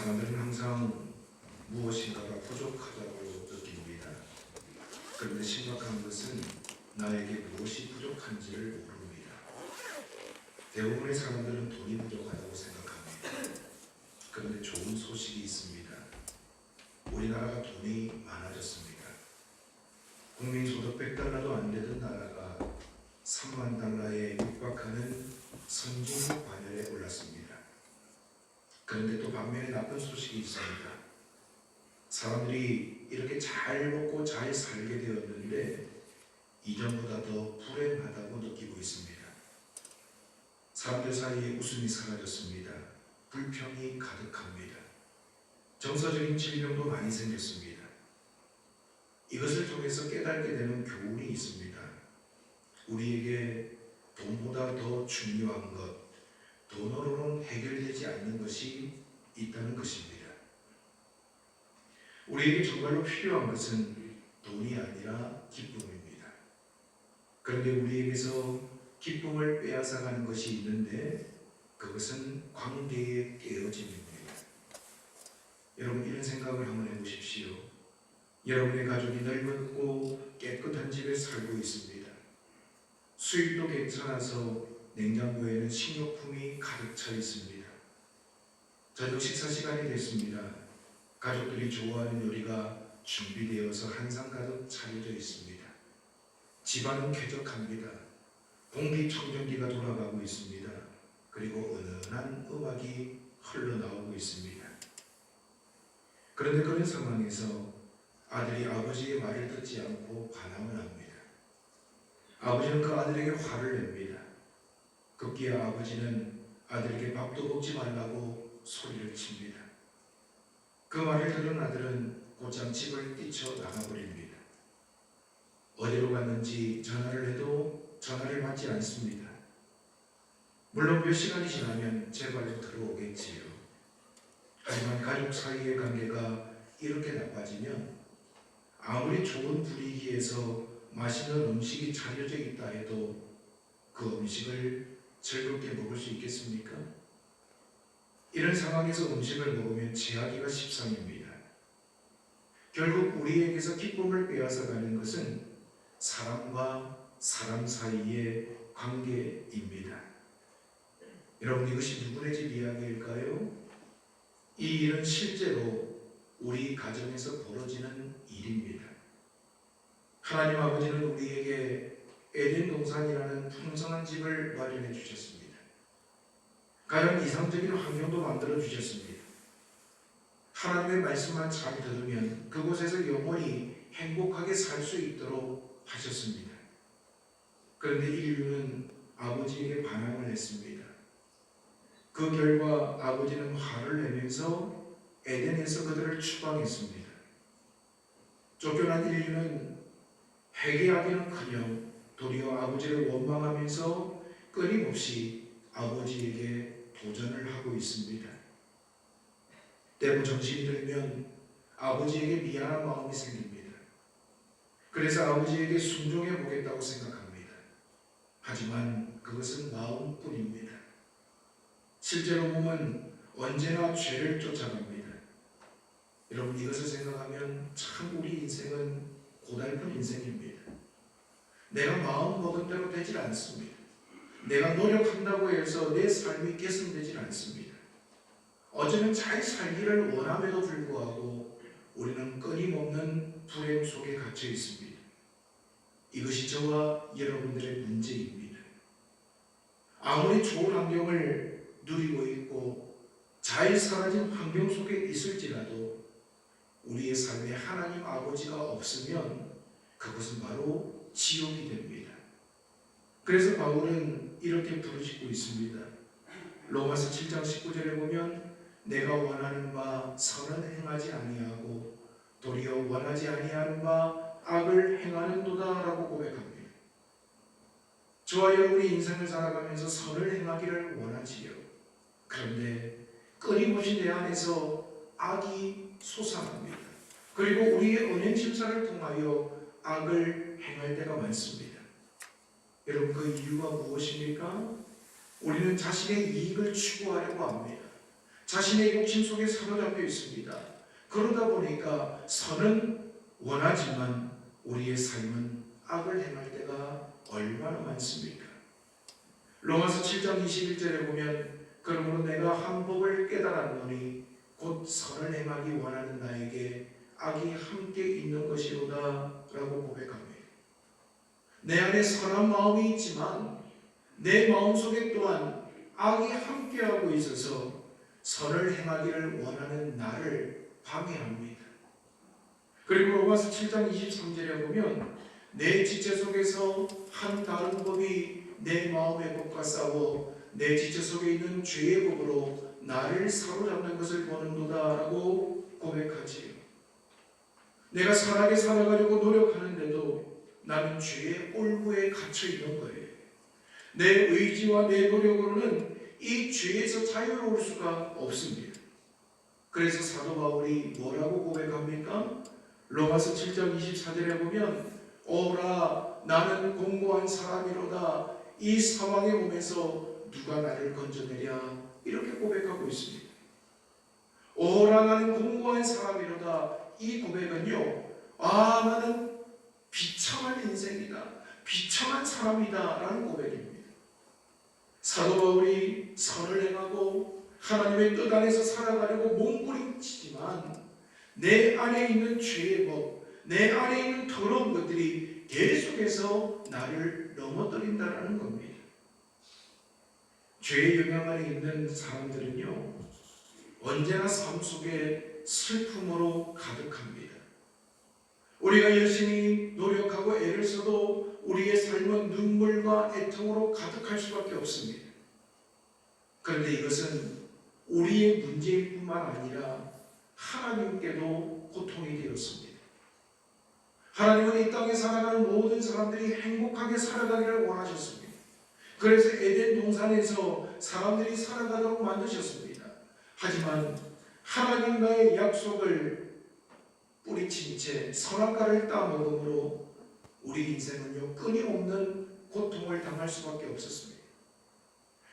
사람들은 항상 무엇인가가 부족하다고 느낍니다. 그런데 심각한 것은 나에게 무엇이 부족한지를 모릅니다. 대부분의 사람들은 돈이 부족하다고 생각합니다. 그런데 좋은 소식이 있습니다. 우리나라가 돈이 많아졌습니다. 국민 소득 100달러도 안 되던 나라가 3만 달러에 육박하는 선진 관열에 올랐습니다. 그런데 또 반면에 나쁜 소식이 있습니다. 사람들이 이렇게 잘 먹고 잘 살게 되었는데 이전보다 더 불행하다고 느끼고 있습니다. 사람들 사이에 웃음이 사라졌습니다. 불평이 가득합니다. 정서적인 질병도 많이 생겼습니다. 이것을 통해서 깨닫게 되는 교훈이 있습니다. 우리에게 돈보다 더 중요한 것, 돈으로는 해결되지 않는 것이 있다는 것입니다. 우리에게 정말로 필요한 것은 돈이 아니라 기쁨입니다. 그런데 우리에게서 기쁨을 빼앗아가는 것이 있는데 그것은 관계의 깨어짐입니다. 여러분 이런 생각을 한번 해보십시오. 여러분의 가족이 넓고 깨끗한 집에 살고 있습니다. 수입도 괜찮아서 냉장고에는 식료품이 가득 차 있습니다. 저녁 식사 시간이 됐습니다. 가족들이 좋아하는 요리가 준비되어서 한상 가득 차려져 있습니다. 집안은 쾌적합니다. 공기청정기가 돌아가고 있습니다. 그리고 은은한 음악이 흘러나오고 있습니다. 그런데 그런 상황에서 아들이 아버지의 말을 듣지 않고 반항을 합니다. 아버지는 그 아들에게 화를 냅니다. 급기야 아버지는 아들에게 밥도 먹지 말라고 소리를 칩니다. 그 말을 들은 아들은 곧장 집을 뛰쳐 나가버립니다. 어디로 갔는지 전화를 해도 전화를 받지 않습니다. 물론 몇 시간이 지나면 제발로 들어오겠지요. 하지만 가족 사이의 관계가 이렇게 나빠지면 아무리 좋은 분위기에서 맛있는 음식이 차려져 있다 해도 그 음식을 즐겁게 먹을 수 있겠습니까? 이런 상황에서 음식을 먹으면 체하기가 십상입니다. 결국 우리에게서 기쁨을 빼앗아가는 것은 사람과 사람 사이의 관계입니다. 여러분 이것이 누구네 집 이야기일까요? 이 일은 실제로 우리 가정에서 벌어지는 일입니다. 하나님 아버지는 우리에게 에덴 동산이라는 풍성한 집을 마련해 주셨습니다. 가장 이상적인 환경도 만들어 주셨습니다. 하나님의 말씀만 잘 들으면 그곳에서 영원히 행복하게 살 수 있도록 하셨습니다. 그런데 인류는 아버지에게 반항을 했습니다. 그 결과 아버지는 화를 내면서 에덴에서 그들을 추방했습니다. 쫓겨난 인류는 회개하기는 커녕 도리어 아버지를 원망하면서 끊임없이 아버지에게 도전을 하고 있습니다. 때로 정신이 들면 아버지에게 미안한 마음이 생깁니다. 그래서 아버지에게 순종해 보겠다고 생각합니다. 하지만 그것은 마음뿐입니다. 실제로 보면 언제나 죄를 쫓아갑니다. 여러분 이것을 생각하면 참 우리 인생은 고달픈 인생입니다. 내가 마음 먹은 대로 되질 않습니다. 내가 노력한다고 해서 내 삶이 개선되질 않습니다. 어제는 잘 살기를 원함에도 불구하고 우리는 끊임없는 불행 속에 갇혀 있습니다. 이것이 저와 여러분들의 문제입니다. 아무리 좋은 환경을 누리고 있고 잘 사라진 환경 속에 있을지라도 우리의 삶에 하나님 아버지가 없으면 그것은 바로 지옥이 됩니다. 그래서 바울은 이렇게 부르짖고 있습니다. 로마서 7장 19절에 보면 내가 원하는 바 선은 행하지 아니하고 도리어 원하지 아니하는 바 악을 행하는 도다라고 고백합니다. 저와 여러분이 인생을 살아가면서 선을 행하기를 원하지요. 그런데 끊임없이 내 안에서 악이 솟아납니다. 그리고 우리의 은행 실사를 통하여 악을 행할 때가 많습니다. 여러분 그 이유가 무엇입니까? 우리는 자신의 이익을 추구하려고 합니다. 자신의 욕심 속에 사로잡혀 있습니다. 그러다 보니까 선은 원하지만 우리의 삶은 악을 행할 때가 얼마나 많습니까? 로마서 7장 21절에 보면 그러므로 내가 한 법을 깨달았노니 곧 선을 행하기 원하는 나에게 악이 함께 있는 것이로다 라고 고백합니다. 내 안에 선한 마음이 있지만 내 마음속에 또한 악이 함께하고 있어서 선을 행하기를 원하는 나를 방해합니다. 그리고 로마서 7장 23절에 보면 내 지체 속에서 한 다른 법이 내 마음의 법과 싸워 내 지체 속에 있는 죄의 법으로 나를 사로잡는 것을 보는도다라고 고백하지요. 내가 선하게 살아가려고 노력하는데도 나는 죄의 올무에 갇혀 있는 거예요. 내 의지와 내 노력으로는 이 죄에서 자유로울 수가 없습니다. 그래서 사도 바울이 뭐라고 고백합니까? 로마서 7장 24절에 보면 오라 나는 공고한 사람이로다 이 사망의 몸에서 누가 나를 건져내랴 이렇게 고백하고 있습니다. 오라 나는 공고한 사람이로다 이 고백은요 아 나는 비참한 인생이다 비참한 사람이다 라는 고백입니다. 사도 바울이 선을 행하고 하나님의 뜻 안에서 살아가려고 몸부림치지만 내 안에 있는 죄의 법, 내 안에 있는 더러운 것들이 계속해서 나를 넘어뜨린다라는 겁니다. 죄의 영향 안에 있는 사람들은요, 언제나 삶 속에 슬픔으로 가득합니다. 우리가 열심히 노력하고 애를 써도 우리의 삶은 눈물과 애통으로 가득할 수밖에 없습니다. 그런데 이것은 우리의 문제일 뿐만 아니라 하나님께도 고통이 되었습니다. 하나님은 이 땅에 살아가는 모든 사람들이 행복하게 살아가기를 원하셨습니다. 그래서 에덴 동산에서 사람들이 살아가도록 만드셨습니다. 하지만 하나님과의 약속을 뿌리친 채 선악과를 따먹음으로 우리 인생은요 끊임없는 고통을 당할 수밖에 없었습니다.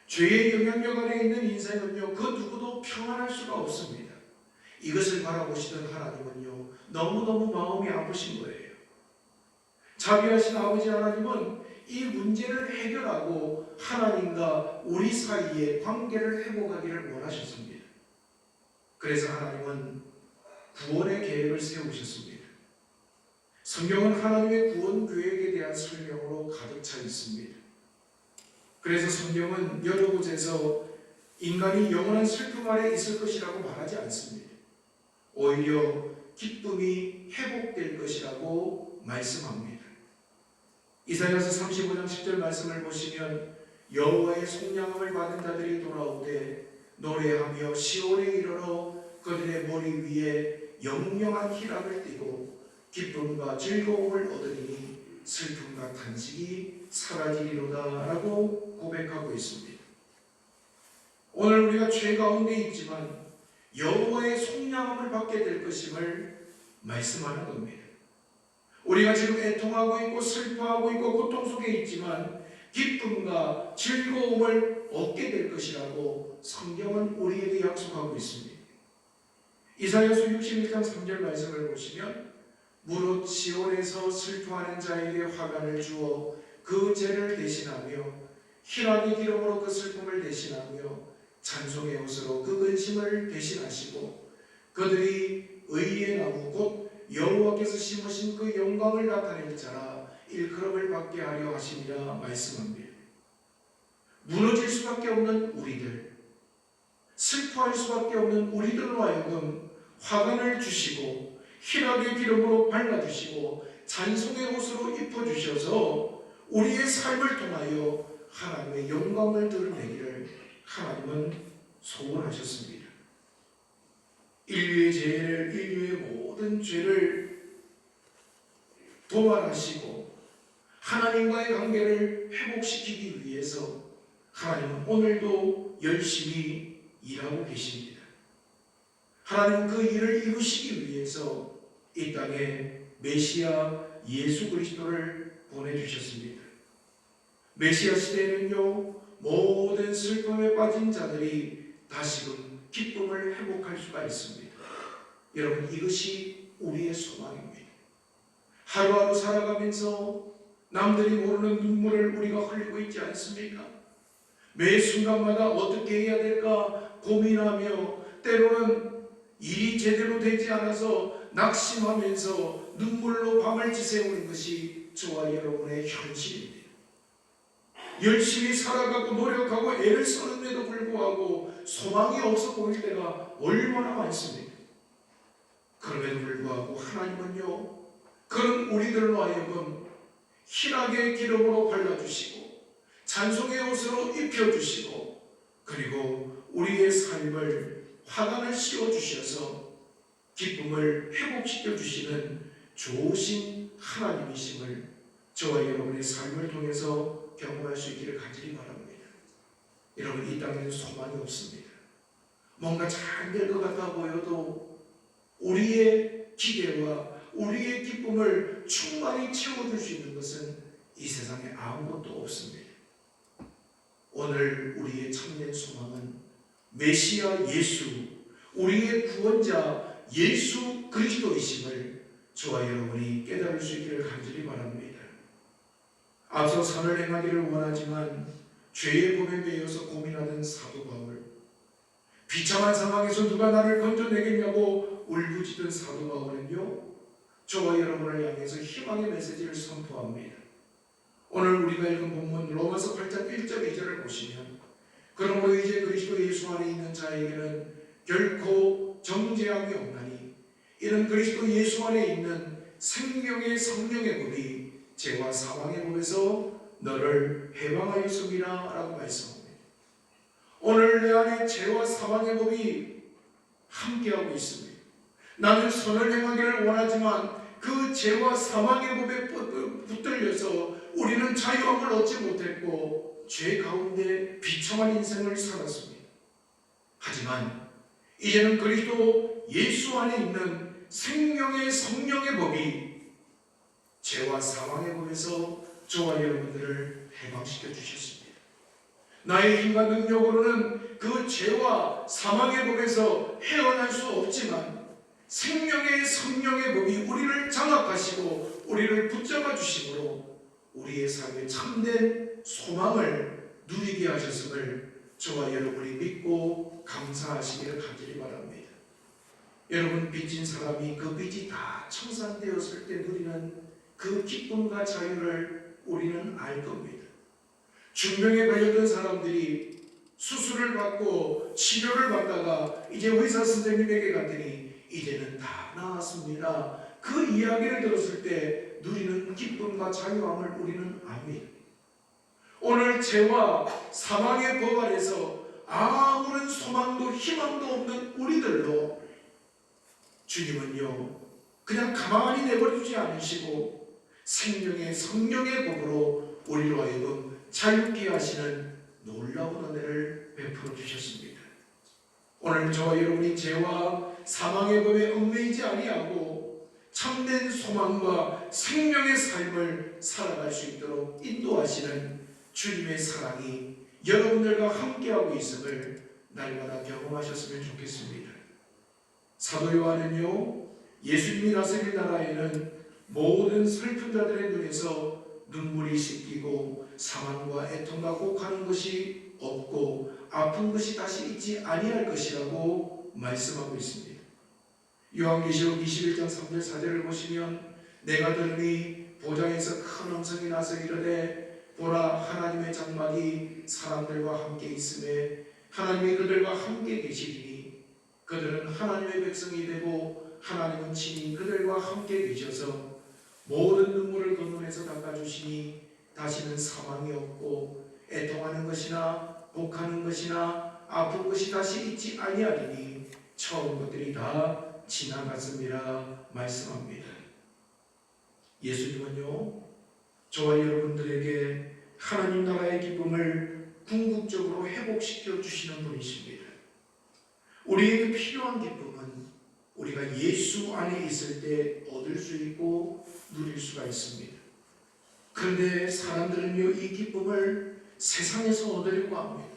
죄의 영향력 안에 있는 인생은요 그 누구도 평안할 수가 없습니다. 이것을 바라보시던 하나님은요 너무너무 마음이 아프신 거예요. 자비하신 아버지 하나님은 이 문제를 해결하고 하나님과 우리 사이의 관계를 회복하기를 원하셨습니다. 그래서 하나님은 구원의 계획을 세우셨습니다. 성경은 하나님의 구원 계획에 대한 설명으로 가득 차 있습니다. 그래서 성경은 여러 곳에서 인간이 영원한 슬픔 아래 있을 것이라고 말하지 않습니다. 오히려 기쁨이 회복될 것이라고 말씀합니다. 이사야서 35장 10절 말씀을 보시면 여호와의 속량함을 받은 자들이 돌아오되 노래하며 시온에 이르러 그들의 머리 위에 영영한 희락을 띠고 기쁨과 즐거움을 얻으리니 슬픔과 탄식이 사라지리로다라고 고백하고 있습니다. 오늘 우리가 죄 가운데 있지만 여호와의 속량함을 받게 될 것임을 말씀하는 겁니다. 우리가 지금 애통하고 있고 슬퍼하고 있고 고통 속에 있지만 기쁨과 즐거움을 얻게 될 것이라고 성경은 우리에게 약속하고 있습니다. 이사야서 61장 3절 말씀을 보시면 무릇 시온에서 슬퍼하는 자에게 화관을 주어 그 죄를 대신하며 희락의 기름으로 그 슬픔을 대신하며 찬송의 옷으로 그 근심을 대신하시고 그들이 의의 나무 곧 여호와께서 심으신 그 영광을 나타낼 자라 일컬음을 받게 하려 하심이라 말씀합니다. 무너질 수밖에 없는 우리들, 슬퍼할 수밖에 없는 우리들로 하여금 화관을 주시고 희락의 기름으로 발라주시고 찬송의 옷으로 입혀주셔서 우리의 삶을 통하여 하나님의 영광을 드러내기를 하나님은 소원하셨습니다. 인류의 죄를 인류의 모든 죄를 도말하시고 하나님과의 관계를 회복시키기 위해서 하나님은 오늘도 열심히 일하고 계십니다. 하나님은 그 일을 이루시기 위해서 이 땅에 메시아 예수 그리스도를 보내주셨습니다. 메시아 시대에는요 모든 슬픔에 빠진 자들이 다시금 기쁨을 회복할 수가 있습니다. 여러분 이것이 우리의 소망입니다. 하루하루 살아가면서 남들이 모르는 눈물을 우리가 흘리고 있지 않습니까? 매 순간마다 어떻게 해야 될까 고민하며 때로는 일이 제대로 되지 않아서 낙심하면서 눈물로 밤을 지새우는 것이 저와 여러분의 현실입니다. 열심히 살아가고 노력하고 애를 쓰는데도 불구하고 소망이 없어 보일 때가 얼마나 많습니까? 그럼에도 불구하고 하나님은요, 그런 우리들로 하여금 희락의 기름으로 발라주시고, 찬송의 옷으로 입혀주시고, 그리고 우리의 삶을 화관을 씌워주셔서 기쁨을 회복시켜 주시는 좋으신 하나님이심을 저와 여러분의 삶을 통해서 경험할 수 있기를 간절히 바랍니다. 여러분 이 땅에는 소망이 없습니다. 뭔가 잘 될 것 같아 보여도 우리의 기대와 우리의 기쁨을 충만히 채워줄 수 있는 것은 이 세상에 아무것도 없습니다. 오늘 우리의 참된 소망은 메시아 예수, 우리의 구원자 예수 그리스도이심을 저와 여러분이 깨달을 수 있기를 간절히 바랍니다. 앞서 선을 행하기를 원하지만 죄의 법에 매여서 고민하는 사도 바울, 비참한 상황에서 누가 나를 건져내겠냐고 울부짖던 사도 바울은요, 저와 여러분을 향해서 희망의 메시지를 선포합니다. 오늘 우리가 읽은 본문 로마서 8장 1절 2절을 보시면 그러므로 이제 그리스도 예수 안에 있는 자에게는 결코 정죄함이 없나니 이는 그리스도 예수 안에 있는 생명의 성령의 법이 죄와 사망의 법에서 너를 해방하였습니다 라고 말씀합니다. 오늘 내 안에 죄와 사망의 법이 함께하고 있습니다. 나는 선을 행하기를 원하지만 그 죄와 사망의 법에 붙들려서 우리는 자유함을 얻지 못했고 죄 가운데 비참한 인생을 살았습니다. 하지만 이제는 그리스도 예수 안에 있는 생명의 성령의 법이 죄와 사망의 법에서 저와 여러분들을 해방시켜 주셨습니다. 나의 힘과 능력으로는 그 죄와 사망의 법에서 헤어날 수 없지만 생명의 성령의 법이 우리를 장악하시고 우리를 붙잡아 주심으로 우리의 삶에 참된 소망을 누리게 하셨음을 저와 여러분이 믿고 감사하시기를 간절히 바랍니다. 여러분 빚진 사람이 그 빚이 다 청산되었을 때 누리는 그 기쁨과 자유를 우리는 알 겁니다. 중병에 걸렸던 사람들이 수술을 받고 치료를 받다가 이제 의사 선생님에게 갔더니 이제는 다 나았습니다. 그 이야기를 들었을 때 누리는 기쁨과 자유함을 우리는 압니다. 오늘 죄와 사망의 법 아래서 아무런 소망도 희망도 없는 우리들로 주님은요 그냥 가만히 내버려두지 않으시고 생명의 성령의 법으로 우리로 하여금 자유케 하시는 놀라운 은혜를 베풀어 주셨습니다. 오늘 저와 여러분이 죄와 사망의 법에 얽매이지 아니하고 참된 소망과 생명의 삶을 살아갈 수 있도록 인도하시는 주님의 사랑이 여러분들과 함께하고 있음을 날마다 경험하셨으면 좋겠습니다. 사도 요한은요, 예수님이 다스릴 나라에는 모든 슬픈 자들의 눈에서 눈물이 씻기고 사망과 애통과 곡하는 것이 없고 아픈 것이 다시 있지 아니할 것이라고 말씀하고 있습니다. 요한계시록 21장 3절 4절을 보시면 내가 들으니 보좌에서 큰 음성이 나서 이르되 보라 하나님의 장막이 사람들과 함께 있음에 하나님이 그들과 함께 계시리니 그들은 하나님의 백성이 되고 하나님은 친히 그들과 함께 계셔서 모든 눈물을 그 눈에서 닦아주시니 다시는 사망이 없고 애통하는 것이나 복하는 것이나 아픈 것이 다시 있지 아니하리니 처음 것들이 다 지나갔습니다 말씀합니다. 예수님은요 저와 여러분들에게 하나님 나라의 기쁨을 궁극적으로 회복시켜 주시는 분이십니다. 우리에게 필요한 기쁨은 우리가 예수 안에 있을 때 얻을 수 있고 누릴 수가 있습니다. 그런데 사람들은요 이 기쁨을 세상에서 얻으려고 합니다.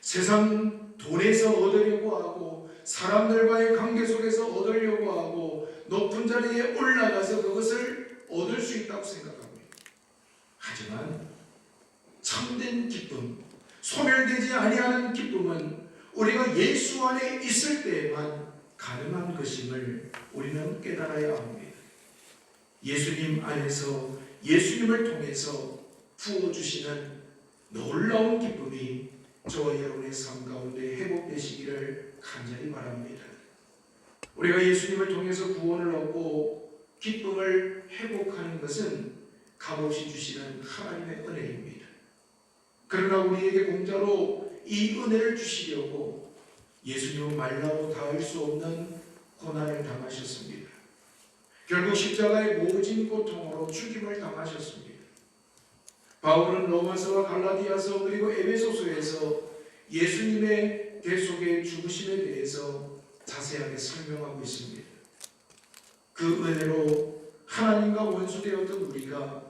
세상 돈에서 얻으려고 하고 사람들과의 관계 속에서 얻으려고 하고 높은 자리에 올라가서 그것을 얻을 수 있다고 생각합니다. 하지만 참된 기쁨, 소멸되지 아니하는 기쁨은 우리가 예수 안에 있을 때에만 가능한 것임을 우리는 깨달아야 합니다. 예수님 안에서 예수님을 통해서 부어주시는 놀라운 기쁨이 저와 여러분의 삶 가운데 회복되시기를 간절히 바랍니다. 우리가 예수님을 통해서 구원을 얻고 기쁨을 회복하는 것은 값없이 주시는 하나님의 은혜입니다. 그러나 우리에게 공짜로 이 은혜를 주시려고 예수님은 말라고 닿을 수 없는 고난을 당하셨습니다. 결국 십자가의 모진 고통으로 죽임을 당하셨습니다. 바울은 로마서와 갈라디아서 그리고 에베소서에서 예수님의 대속의 죽으심에 대해서 자세하게 설명하고 있습니다. 그 은혜로 하나님과 원수되었던 우리가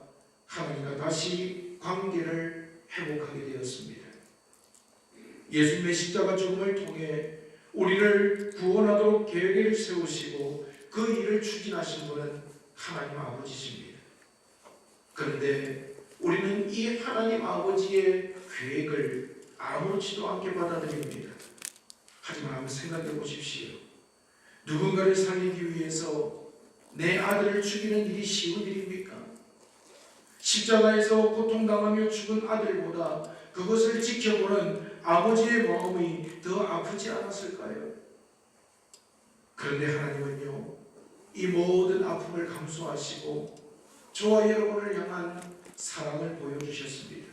하나님과 다시 관계를 회복하게 되었습니다. 예수님의 십자가 죽음을 통해 우리를 구원하도록 계획을 세우시고 그 일을 추진하신 분은 하나님 아버지십니다. 그런데 우리는 이 하나님 아버지의 계획을 아무렇지도 않게 받아들입니다. 하지만 한번 생각해 보십시오. 누군가를 살리기 위해서 내 아들을 죽이는 일이 쉬운 일입니까? 십자가에서 고통당하며 죽은 아들보다 그것을 지켜보는 아버지의 마음이 더 아프지 않았을까요? 그런데 하나님은요, 이 모든 아픔을 감수하시고 저와 여러분을 향한 사랑을 보여주셨습니다.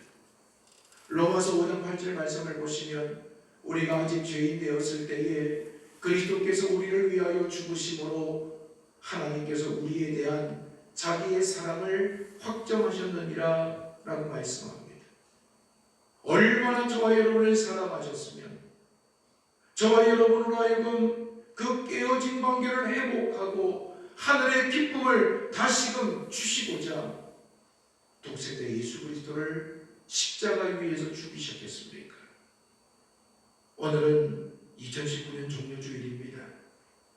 로마서 5장 8절 말씀을 보시면 우리가 아직 죄인 되었을 때에 그리스도께서 우리를 위하여 죽으심으로 하나님께서 우리에 대한 자기의 사랑을 확정하셨느니라 라고 말씀합니다. 얼마나 저와 여러분을 사랑하셨으면 저와 여러분으로 하여금 그 깨어진 관계를 회복하고 하늘의 기쁨을 다시금 주시고자 독생자 예수 그리스도를 십자가 위에서 죽이셨겠습니까? 오늘은 2019년 종료주일입니다.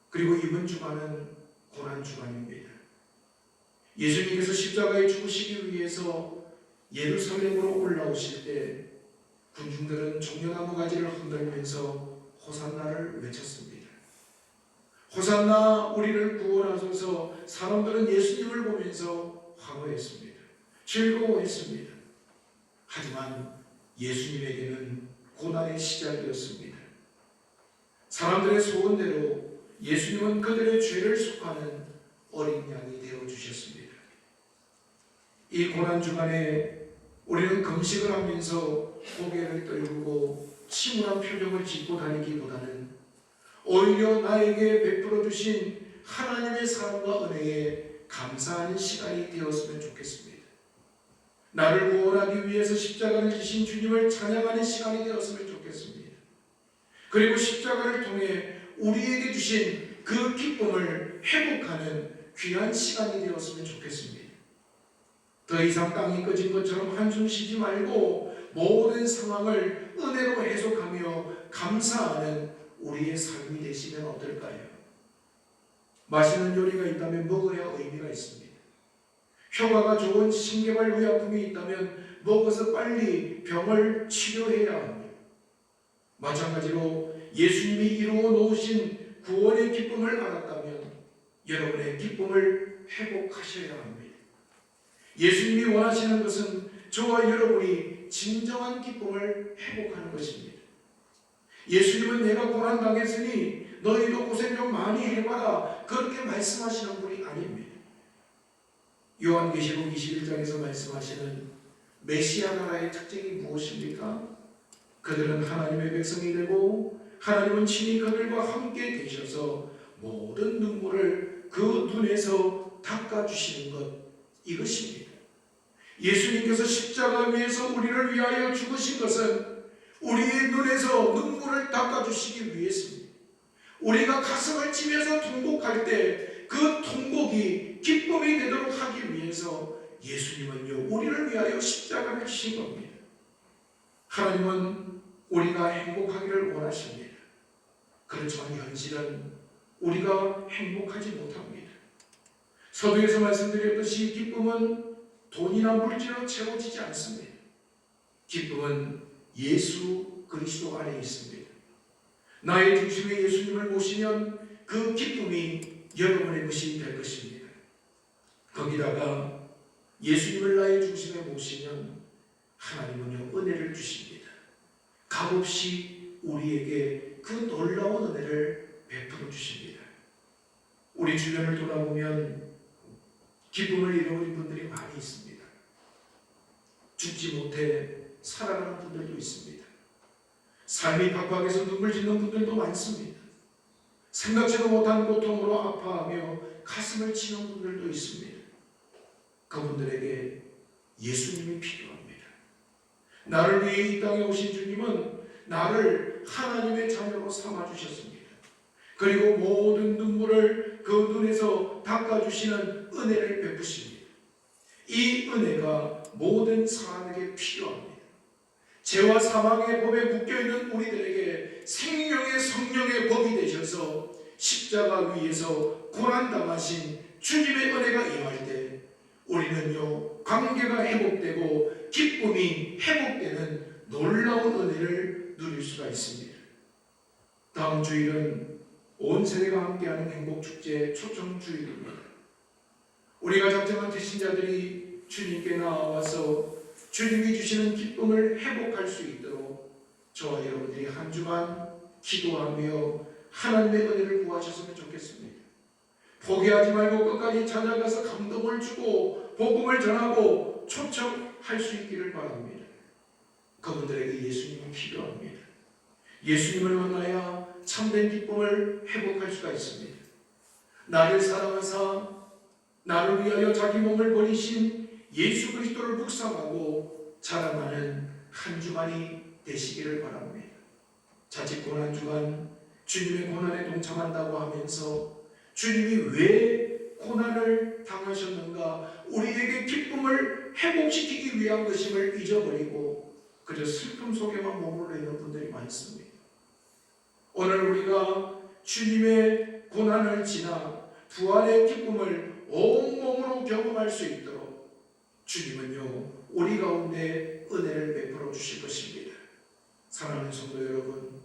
그리고 이번 주간은 고난 주간입니다. 예수님께서 십자가에 죽으시기 위해서 예루살렘으로 올라오실 때 군중들은 종려나무 가지를 흔들면서 호산나를 외쳤습니다. 호산나 우리를 구원하소서 사람들은 예수님을 보면서 환호했습니다. 즐거워했습니다. 하지만 예수님에게는 고난의 시작이었습니다. 사람들의 소원대로 예수님은 그들의 죄를 속하는 어린 양이 되어 주셨습니다. 이 고난 주간에 우리는 금식을 하면서 고개를 떨구고 침울한 표정을 짓고 다니기보다는 오히려 나에게 베풀어 주신 하나님의 사랑과 은혜에 감사하는 시간이 되었으면 좋겠습니다. 나를 구원하기 위해서 십자가를 지신 주님을 찬양하는 시간이 되었으면 좋겠습니다. 그리고 십자가를 통해 우리에게 주신 그 기쁨을 회복하는 귀한 시간이 되었으면 좋겠습니다. 더 이상 땅이 꺼진 것처럼 한숨 쉬지 말고 모든 상황을 은혜로 해석하며 감사하는 우리의 삶이 되시면 어떨까요? 맛있는 요리가 있다면 먹어야 의미가 있습니다. 효과가 좋은 신개발 의약품이 있다면 먹어서 빨리 병을 치료해야 합니다. 마찬가지로 예수님이 이루어 놓으신 구원의 기쁨을 알았다면 여러분의 기쁨을 회복하셔야 합니다. 예수님이 원하시는 것은 저와 여러분이 진정한 기쁨을 회복하는 것입니다. 예수님은 내가 고난 당했으니 너희도 고생 좀 많이 해봐라 그렇게 말씀하시는 분이 아닙니다. 요한계시록 21장에서 말씀하시는 메시아 나라의 특징이 무엇입니까? 그들은 하나님의 백성이 되고 하나님은 친히 그들과 함께 계셔서 모든 눈물을 그 눈에서 닦아주시는 것 이것입니다. 예수님께서 십자가 위에서 우리를 위하여 죽으신 것은 우리의 눈에서 눈물을 닦아주시기 위해서입니다. 우리가 가슴을 치면서 통곡할 때 그 통곡이 기쁨이 되도록 하기 위해서 예수님은요 우리를 위하여 십자가를 지신 겁니다. 하나님은 우리가 행복하기를 원하십니다. 그렇지만 현실은 우리가 행복하지 못합니다. 서두에서 말씀드렸듯이 기쁨은 돈이나 물질로 채워지지 않습니다. 기쁨은 예수 그리스도 안에 있습니다. 나의 중심에 예수님을 모시면 그 기쁨이 여러분의 것이 될 것입니다. 거기다가 예수님을 나의 중심에 모시면 하나님은요 은혜를 주십니다. 값없이 우리에게 그 놀라운 은혜를 베풀어 주십니다. 우리 주변을 돌아보면 기쁨을 잃어버린 분들이 많이 있습니다. 죽지 못해 살아가는 분들도 있습니다. 삶이 팍팍해서 눈물 짓는 분들도 많습니다. 생각지도 못한 고통으로 아파하며 가슴을 치는 분들도 있습니다. 그분들에게 예수님이 필요합니다. 나를 위해 이 땅에 오신 주님은 나를 하나님의 자녀로 삼아주셨습니다. 그리고 모든 눈물을 그 눈에서 닦아주시는 은혜를 베푸십니다. 이 은혜가 모든 사람에게 필요합니다. 죄와 사망의 법에 묶여있는 우리들에게 생명의 성령의 법이 되셔서 십자가 위에서 고난당하신 주님의 은혜가 임할 때 우리는요 관계가 회복되고 기쁨이 회복되는 놀라운 은혜를 누릴 수가 있습니다. 다음 주일은 온 세대가 함께하는 행복축제 초청 주일입니다. 우리가 작정한 대신자들이 주님께 나와서 주님이 주시는 기쁨을 회복할 수 있도록 저와 여러분들이 한 주간 기도하며 하나님의 은혜를 구하셨으면 좋겠습니다. 포기하지 말고 끝까지 찾아가서 감동을 주고 복음을 전하고 초청할 수 있기를 바랍니다. 그분들에게 예수님이 필요합니다. 예수님을 만나야 참된 기쁨을 회복할 수가 있습니다. 나를 사랑하사 나를 위하여 자기 몸을 버리신 예수 그리스도를 묵상하고 자랑하는 한 주간이 되시기를 바랍니다. 자칫 고난 주간 주님의 고난에 동참한다고 하면서 주님이 왜 고난을 당하셨는가 우리에게 기쁨을 회복시키기 위한 것임을 잊어버리고 그저 슬픔 속에만 머물러 있는 분들이 많습니다. 오늘 우리가 주님의 고난을 지나 부활의 기쁨을 온몸으로 경험할 수 있도록 주님은요 우리 가운데 은혜를 베풀어 주실 것입니다. 사랑하는 성도 여러분,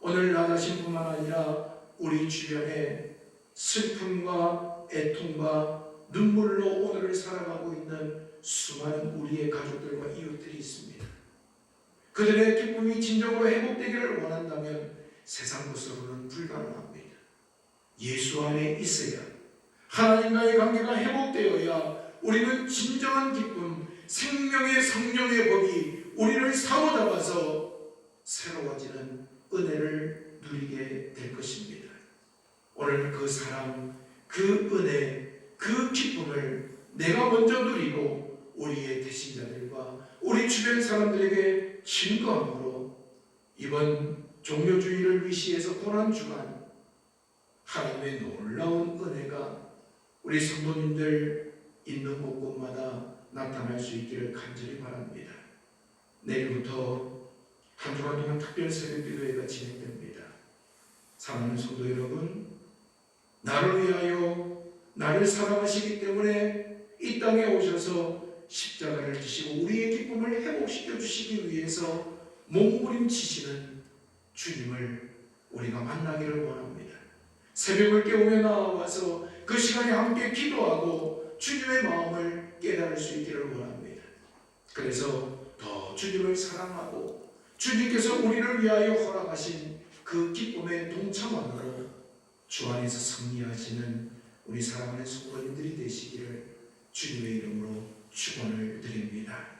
오늘 나 자신뿐만 아니라 우리 주변에 슬픔과 애통과 눈물로 오늘을 살아가고 있는 수많은 우리의 가족들과 이웃들이 있습니다. 그들의 기쁨이 진정으로 회복되기를 원한다면 세상 것으로는 불가능합니다. 예수 안에 있어야 하나님과의 관계가 회복되어야 우리는 진정한 기쁨, 생명의 성령의 법이 우리를 사로잡아서 새로워지는 은혜를 누리게 될 것입니다. 오늘 그 사랑, 그 은혜, 그 기쁨을 내가 먼저 누리고 우리의 대신자들과 우리 주변 사람들에게 증거함으로 이번 종료주의를 위시해서 고난 주간 하나님의 놀라운 은혜가 우리 성도님들 있는 곳곳마다 나타날 수 있기를 간절히 바랍니다. 내일부터 한 주간 동안 특별 새벽 기도회가 진행됩니다. 사랑하는 성도 여러분, 나를 위하여 나를 사랑하시기 때문에 이 땅에 오셔서 십자가를 지시고 우리의 기쁨을 회복시켜 주시기 위해서 몸부림치시는 주님을 우리가 만나기를 원합니다. 새벽을 깨우며 나와서 그 시간에 함께 기도하고 주님의 마음을 깨달을 수 있기를 원합니다. 그래서 더 주님을 사랑하고 주님께서 우리를 위하여 허락하신 그 기쁨에 동참함으로 주 안에서 승리하시는 우리 사랑하는 성도님들이 되시기를 주님의 이름으로 축원을 드립니다.